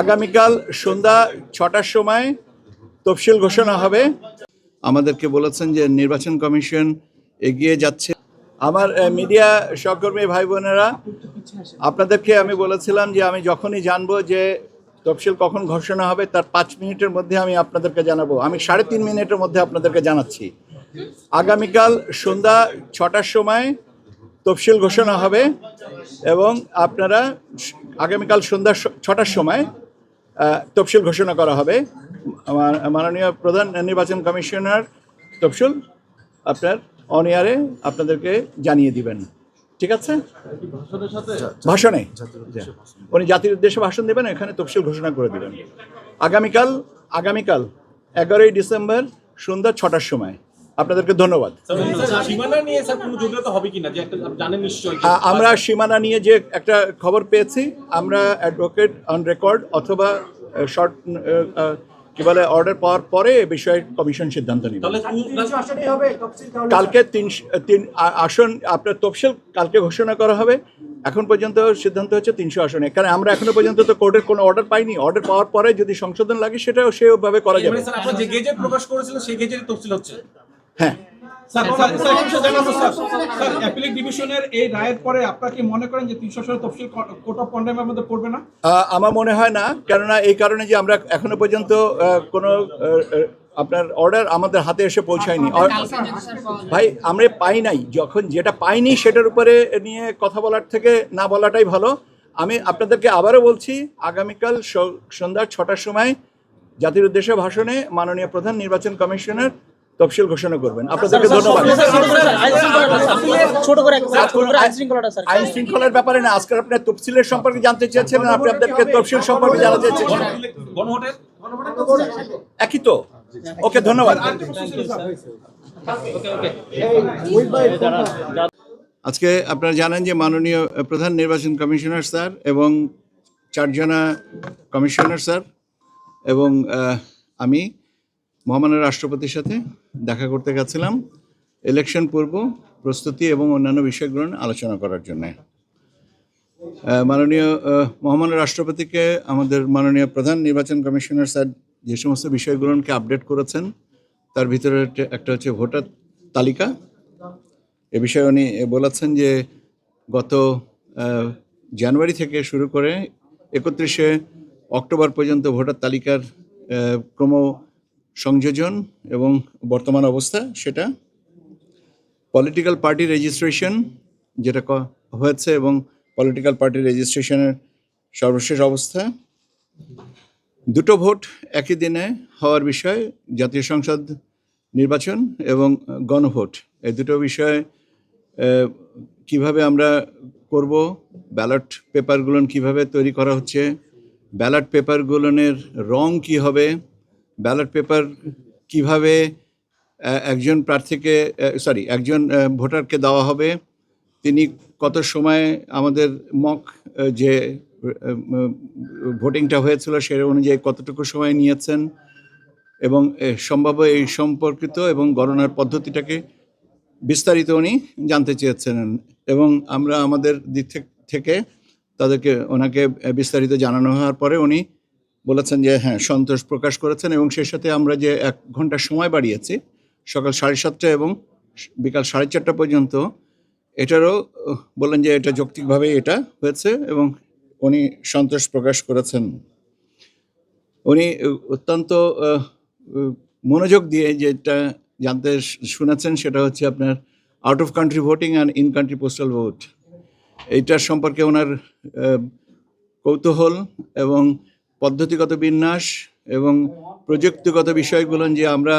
আগামীকাল সন্ধ্যা ছটার সময় তফসিল ঘোষণা হবে। আমাদেরকে বলেছেন যে নির্বাচন কমিশন এগিয়ে যাচ্ছে। আমার মিডিয়া সহকর্মী ভাই বোনেরা আপনাদেরকে আমি বলেছিলাম যে আমি যখনই জানব যে তফসিল কখন ঘোষণা হবে, তার পাঁচ মিনিটের মধ্যে আমি আপনাদেরকে জানাব। আমি সাড়ে তিন মিনিটের মধ্যে আপনাদেরকে জানাচ্ছি। আগামীকাল সন্ধ্যা ছটার সময় তফসিল ঘোষণা হবে এবং আপনারা আগামীকাল সন্ধ্যা ছটার সময় তফসিল ঘোষণা করা হবে। মাননীয় প্রধান নির্বাচন কমিশনার তফসিল আপনার অন ইয়ারে আপনাদেরকে জানিয়ে দিবেন। ঠিক আছে? ভাষণে। উনি জাতির উদ্দেশ্যে ভাষণ দেবেন, এখানে তফসিল ঘোষণা করে দেবেন। আগামীকাল আগামীকাল এগারোই ডিসেম্বর সন্ধ্যা ছটার সময়। আপনাদেরকে ধন্যবাদ। সীমানা নিয়ে স্যার কোনো জটিলতা হবে কিনা যে একটা আপনি জানেন নিশ্চয়ই আ- আমরা সীমানা নিয়ে যে একটা খবর পেয়েছি আমরা অ্যাডভোকেট অন রেকর্ড অথবা শর্ট কি বলে অর্ডার পাওয়ার পরে এ বিষয়ে কমিশন সিদ্ধান্ত নেবে। কালকে তিন তিন আসন আপনার তফসিল কালকে ঘোষণা করা হবে। এখন পর্যন্ত সিদ্ধান্ত হচ্ছে তিনশো আসনে। কারণ আমরা এখনও পর্যন্ত তো কোর্টের কোনো অর্ডার পাইনি। অর্ডার পাওয়ার পরে যদি সংশোধন লাগে সেটাও সেভাবে করা যাবে। হ্যাঁ। স্যার স্যার স্যার একটা বিষয় জানাব স্যার। স্যার অ্যাপিলিক ডিভিশনের এই রায়ের পরে আপনারা মনে করেন তিনশো তফসিল কোর্ট অফ কন্ডেমের মধ্যে পড়বে না? আমার মনে হয় না। কেননা এই কারণে যে আমরা এখনও পর্যন্ত আহ, কোনো আপনার অর্ডার আমাদের হাতে এসে পৌঁছায়নি। ভাই আমরা পাই নাই। যখন যেটা পাইনি সেটার উপরে নিয়ে কথা বলার থেকে না বলাটাই ভালো। আমি আপনাদেরকে আবারও বলছি আগামীকাল স- সন্ধ্যা ছটার সময় জাতির উদ্দেশ্যে ভাষণে মাননীয় প্রধান নির্বাচন কমিশনার তফসিল ঘোষণা করবেন। আপনাদেরকে ধন্যবাদ। আইন শৃঙ্খলার ব্যাপারে না আজকে আপনার তফসিলের সম্পর্কে জানতে চেয়েছেন আপনি আপনাদেরকে তফসিল সম্পর্কে জানাতে চেয়েছেন। একই তো? ওকে ধন্যবাদ। আজকে আপনারা জানেন যে মাননীয় প্রধান নির্বাচন কমিশনার স্যার এবং চারজনা কমিশনার স্যার এবং আমি মহামান্য রাষ্ট্রপতির সাথে দেখা করতে গেছিলাম। ইলেকশন পূর্ব, প্রস্তুতি এবং অন্যান্য বিষয়গুলো আলোচনা করার জন্য। মাননীয় মহামান্য রাষ্ট্রপতিকে আমাদের মাননীয় প্রধান নির্বাচন কমিশনার স্যার যে সমস্ত বিষয়গুলোকে আপডেট করেছেন, তার ভিতরে একটা হচ্ছে ভোটার তালিকা। এ বিষয়ে উনি বলেছেন যে গত জানুয়ারি থেকে শুরু করে একত্রিশে অক্টোবর পর্যন্ত ভোটার তালিকার ক্রম সংযোজন এবং বর্তমান অবস্থা সেটা পলিটিক্যাল পার্টি রেজিস্ট্রেশন যেটা হয়েছে এবং পলিটিক্যাল পার্টি রেজিস্ট্রেশনের সর্বশেষ অবস্থা। দুটো ভোট একই দিনে হওয়ার বিষয়, জাতীয় সংসদ নির্বাচন এবং গণভোট। এই দুটো বিষয়ে কীভাবে আমরা করব ব্যালট পেপারগুলো কীভাবে তৈরি করা হচ্ছে ব্যালট পেপারগুলোনের রং কি হবে ব্যালট পেপার কীভাবে একজন প্রার্থীকে সরি একজন ভোটারকে দেওয়া হবে, তিনি কত সময় আমাদের মক যে ভোটিংটা হয়েছিল সে অনুযায়ী কতটুকু সময় নিয়েছেন এবং সম্ভাব্য এই সম্পর্কিত এবং গণনার পদ্ধতিটাকে বিস্তারিত উনি জানতে চেয়েছেন এবং আমরা আমাদের দিক থেকে তাদেরকে ওনাকে বিস্তারিত জানানো হওয়ার পরে উনি বলেছেন যে হ্যাঁ সন্তোষ প্রকাশ করেছেন এবং সেই সাথে আমরা যে এক ঘণ্টা সময় বাড়িয়েছি সকাল সাড়ে সাতটা এবং বিকাল সাড়ে চারটা পর্যন্ত এটারও আহ, বললেন যে এটা যৌক্তিকভাবে এটা হয়েছে এবং উনি সন্তোষ প্রকাশ করেছেন। উনি অত্যন্ত মনোযোগ দিয়ে যেটা জানতে শুনেছেন সেটা হচ্ছে আপনার out of country voting and in country postal vote এইটার সম্পর্কে ওনার কৌতূহল এবং পদ্ধতিগত বিন্যাস এবং প্রযুক্তিগত বিষয়গুলো যে আমরা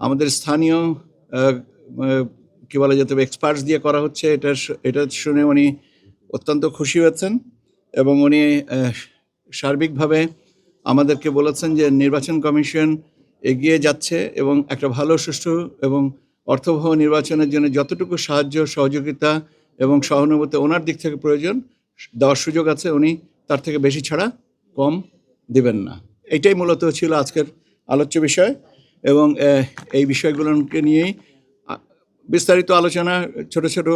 আমাদের স্থানীয় কি বলা যেতে এক্সপার্টস দিয়ে করা হচ্ছে, এটা এটা শুনে উনি অত্যন্ত খুশি হয়েছেন এবং উনি সার্বিকভাবে আমাদেরকে বলেছেন যে নির্বাচন কমিশন এগিয়ে যাচ্ছে এবং একটা ভালো, সুষ্ঠু এবং অর্থবহ নির্বাচনের জন্য যতটুকু সাহায্য, সহযোগিতা এবং সহানুভূতি ওনার দিক থেকে প্রয়োজন, দেওয়ার সুযোগ আছে, উনি তার থেকে বেশি ছাড়া কম দিবেন না। এটাই মূলত ছিল আজকের আলোচ্য বিষয় এবং এই বিষয়গুলোকে নিয়েই বিস্তারিত আলোচনা, ছোট ছোট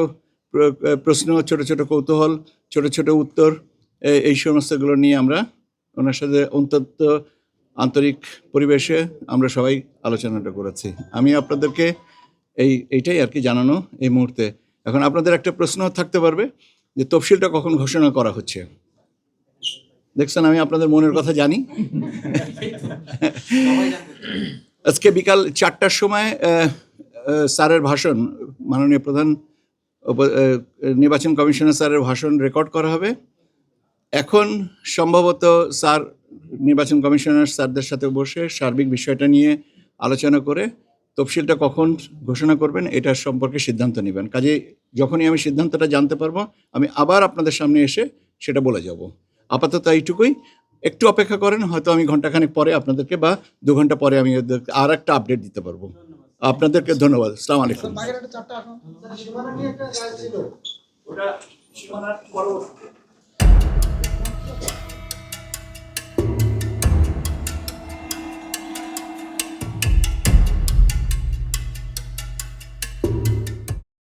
প্রশ্ন, ছোট ছোট কৌতূহল, ছোট ছোট উত্তর এই সমস্তগুলো নিয়ে আমরা ওনার সাথে অন্তত আন্তরিক পরিবেশে আমরা সবাই আলোচনাটা করেছি। আমি আপনাদেরকে এই, এইটাই আর কি জানানো এই মুহূর্তে। এখন আপনাদের একটা প্রশ্ন থাকতে পারবে যে তফসিলটা কখন ঘোষণা করা হচ্ছে? দেখছেন, আমি আপনাদের মনের কথা জানি। আজকে বিকাল চারটার সময় স্যারের ভাষণ, মাননীয় প্রধান নির্বাচন কমিশনার স্যারের ভাষণ রেকর্ড করা হবে। এখন সম্ভবত স্যার, নির্বাচন কমিশনার স্যারদের সাথে বসে সার্বিক বিষয়টা নিয়ে আলোচনা করে তফসিলটা কখন ঘোষণা করবেন, এটা সম্পর্কে সিদ্ধান্ত নেবেন। কাজে যখনই আমি সিদ্ধান্তটা জানতে পারব, আমি আবার আপনাদের সামনে এসে সেটা বলে যাব। আপাতত এইটুকুই। একটু অপেক্ষা করেন হয়তো আমি ঘন্টাখানেক পরে আপনাদেরকে বা দু ঘণ্টা পরে আমি ওদেরকে আর একটা আপডেট দিতে পারব। আপনাদেরকে ধন্যবাদ। আসসালামু আলাইকুম।